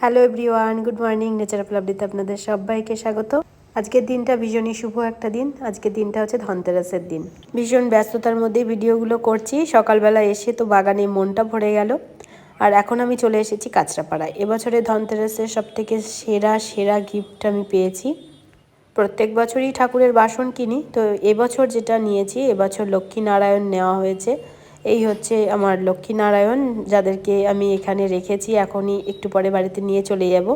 Hello everyone good morning nature লাভলিতে আপনাদের সবাইকে স্বাগত। আজকের দিনটা ভীষণই শুভ একটা দিন। আজকের দিনটা হচ্ছে ধনতেরাসের দিন। ভীষণ ব্যস্ততার মধ্যেই ভিডিওগুলো করছি। সকালবেলা এসে তো বাগানে মনটা ভরে গেল। আর এখন আমি চলে এসেছি কাঁচরাপাড়ায়। এবছরে ধনতেরাসের সব থেকে সেরা সেরা গিফট আমি পেয়েছি। প্রত্যেক বছরই ঠাকুরের বাসন কিনি। তো এবছর যেটা নিয়েছি, এবছর লক্ষ্মীনারায়ণ নেওয়া হয়েছে। এই হচ্ছে আমার লক্ষ্মীনারায়ণ যাদেরকে আমি এখানে রেখেছি। এখনই একটু পরে বাড়িতে নিয়ে চলে যাব।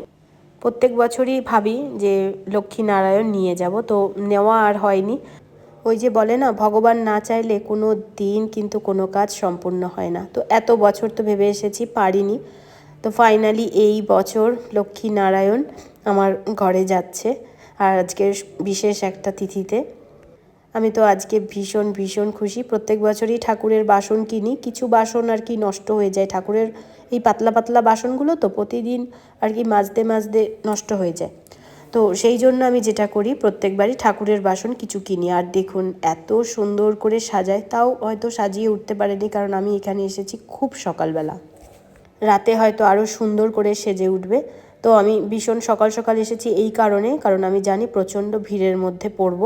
প্রত্যেক বছরই ভাবি যে লক্ষ্মীনারায়ণ নিয়ে যাব, তো নেওয়া আর হয়নি। ওই যে বলে না, ভগবান না চাইলে কোনো দিন কিন্তু কোনো কাজ সম্পূর্ণ হয় না। তো এত বছর তো ভেবে এসেছি, পারিনি। তো ফাইনালি এই বছর লক্ষ্মীনারায়ণ আমার ঘরে যাচ্ছে। আর আজকের বিশেষ একটা তিথিতে আমি তো আজকে ভীষণ ভীষণ খুশি। প্রত্যেক বছরই ঠাকুরের বাসন কিনি। কিছু বাসন আর কি নষ্ট হয়ে যায়। ঠাকুরের এই পাতলা পাতলা বাসনগুলো তো প্রতিদিন আর কি মাজতে মাজতে নষ্ট হয়ে যায়। তো সেই জন্য আমি যেটা করি, প্রত্যেকবারই ঠাকুরের বাসন কিছু কিনি। আর দেখুন, এত সুন্দর করে সাজায়। তাও হয়তো সাজিয়ে উঠতে পারেনি, কারণ আমি এখানে এসেছি খুব সকালবেলা। রাতে হয়তো আরও সুন্দর করে সেজে উঠবে। তো আমি ভীষণ সকাল সকাল এসেছি এই কারণে, কারণ আমি জানি প্রচণ্ড ভিড়ের মধ্যে পড়ব।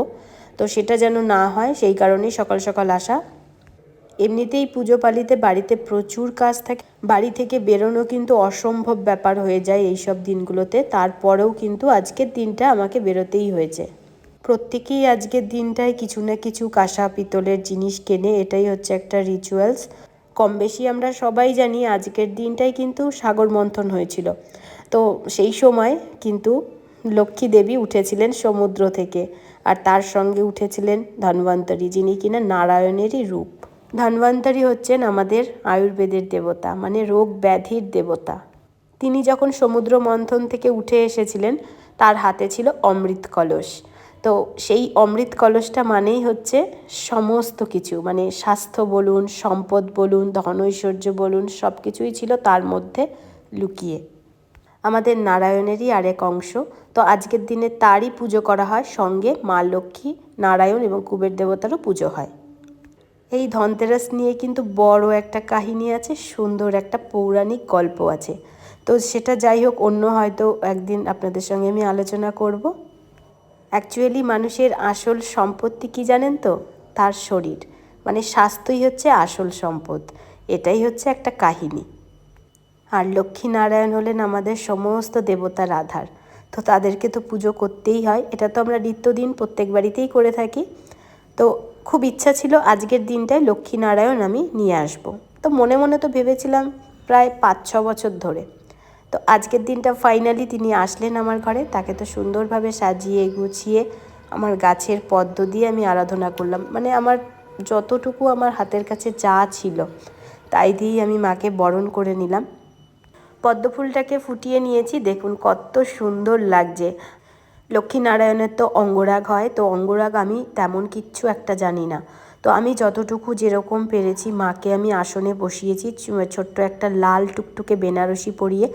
তো সেটা যেন না হয়, সেই কারণেই সকাল সকাল আসা। এমনিতেই পুজো পালিতে বাড়িতে প্রচুর কাজ থাকে। বাড়ি থেকে বেরোনো কিন্তু অসম্ভব ব্যাপার হয়ে যায় এই সব দিনগুলোতে। তারপরেও কিন্তু আজকের দিনটা আমাকে বেরোতেই হয়েছে। প্রত্যেকেই আজকের দিনটায় কিছু না কিছু কাঁসা, পিতলের জিনিস কেনে, এটাই হচ্ছে একটা রিচুয়ালস কম বেশি আমরা সবাই জানি আজকের দিনটাই কিন্তু সাগর মন্থন হয়েছিল। তো সেই সময় কিন্তু লক্ষ্মী দেবী উঠেছিলেন সমুদ্র থেকে আর তার সঙ্গে উঠেছিলেন ধন্বন্তরী, যিনি কিনা নারায়ণেরই রূপ। ধন্বন্তরী হচ্ছেন আমাদের আয়ুর্বেদের দেবতা মানে রোগ ব্যাধির দেবতা। তিনি যখন সমুদ্র মন্থন থেকে উঠে এসেছিলেন, তার হাতে ছিল অমৃত কলস। তো সেই অমৃত কলসটা মানেই হচ্ছে সমস্ত কিছু মানে স্বাস্থ্য বলুন, সম্পদ বলুন ধনৈশ্বর্য বলুন সব কিছুই ছিল তার মধ্যে লুকিয়ে। আমাদের নারায়ণেরই আরেক অংশ। তো আজকের দিনে তারই পুজো করা হয়, সঙ্গে মা লক্ষ্মী, নারায়ণ এবং কুবের দেবতারও পুজো হয়। এই ধনতেরাস নিয়ে কিন্তু বড় একটা কাহিনী আছে, সুন্দর একটা পৌরাণিক গল্প আছে। তো সেটা যাই হোক, অন্য হয়তো একদিন আপনাদের সঙ্গে আমি আলোচনা করব। অ্যাকচুয়ালি মানুষের আসল সম্পত্তি কি জানেন তো? তার শরীর। মানে স্বাস্থ্যই হচ্ছে আসল সম্পদ। এটাই হচ্ছে একটা কাহিনী। আর লক্ষ্মীনারায়ণ হলেন আমাদের সমস্ত দেবতার আধার তো তাদেরকে তো পুজো করতেই হয়, এটা তো আমরা নিত্যদিন প্রত্যেক বাড়িতেই করে থাকি। তো খুব ইচ্ছা ছিল আজকের দিনটায় লক্ষ্মীনারায়ণ আমি নিয়ে আসব। তো মনে মনে তো ভেবেছিলাম প্রায় পাঁচ ছ বছর ধরে। তো আজকের দিনটা ফাইনালি তিনি আসলেন আমার ঘরে, তাকে তো সুন্দরভাবে সাজিয়ে গুছিয়ে আমার গাছের পদ্ম দিয়ে আমি আরাধনা করলাম। মানে আমার যতটুকু আমার হাতের কাছে যা ছিল, তাই দিয়েই আমি মাকে বরণ করে নিলাম। পদ্ম ফুলটাকে ফুটিয়ে নিয়েছি। দেখুন কত সুন্দর লাগছে। লক্ষ্মীনারায়ণের তো অঙ্গরাগ হয়, তো অঙ্গরাগ আমি তেমন কিচ্ছু একটা জানি না। তো আমি যতটুকু যেরকম পেরেছি, মাকে আমি আসনে বসিয়েছি ছোট্ট একটা লাল টুকটুকে বেনারসি পরিয়ে।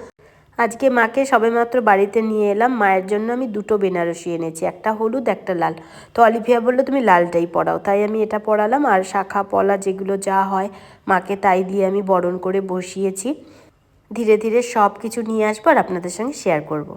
আজকে মাকে সবেমাত্র বাড়িতে নিয়ে এলাম, মায়ের জন্য আমি দুটো বেনারসি এনেছি, একটা হলুদ, একটা লাল। তো অলিভিয়া বলল, তুমি লালটাই পড়াও তাই আমি এটা পড়ালাম আর শাখা, পলা যেগুলো যা হয়, মাকে তাই দিয়ে আমি বরণ করে বসিয়েছি। ধীরে ধীরে সব কিছু নিয়ে আসব আর আপনাদের সঙ্গে শেয়ার করব।